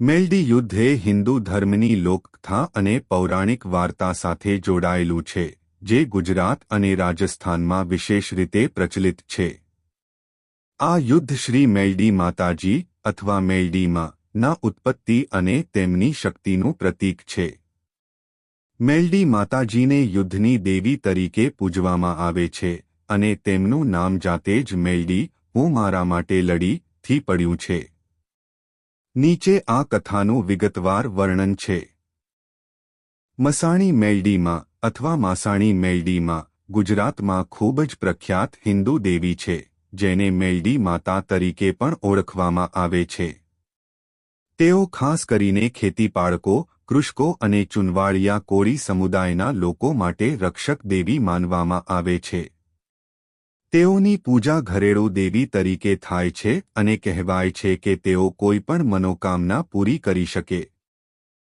મેલડી યુદ્ધ એ હિન્દુ ધર્મની લોકકથા અને પૌરાણિક વાર્તા સાથે જોડાયેલું છે, જે ગુજરાત અને રાજસ્થાનમાં વિશેષ રીતે પ્રચલિત છે. આ યુદ્ધ શ્રી મેલડી માતાજી અથવા મેલડીમાં ના ઉત્પત્તિ અને તેમની શક્તિનું પ્રતીક છે. મેલડી માતાજીને યુદ્ધની દેવી તરીકે પૂજવામાં આવે છે અને તેમનું નામ જાતે જ મેલડી હું મારા માટે લડી થી પડ્યું છે. નીચે આ કથાનું વિગતવાર વર્ણન છે. મસાણી મેલડીમાં અથવા માસાણી મેલડીમાં ગુજરાતમાં ખૂબ જ પ્રખ્યાત હિન્દુ દેવી છે, જેને મેલડી માતા તરીકે પણ ઓળખવામાં આવે છે. તેઓ ખાસ કરીને ખેતીપાળકો, કૃષકો અને ચુનવાળિયા કોળી સમુદાયના લોકો માટે રક્ષક દેવી માનવામાં આવે છે. તેઓની પૂજા ઘરેળુ દેવી તરીકે થાય છે અને કહેવાય છે કે તેઓ કોઈ પણ મનોકામના પૂરી કરી શકે.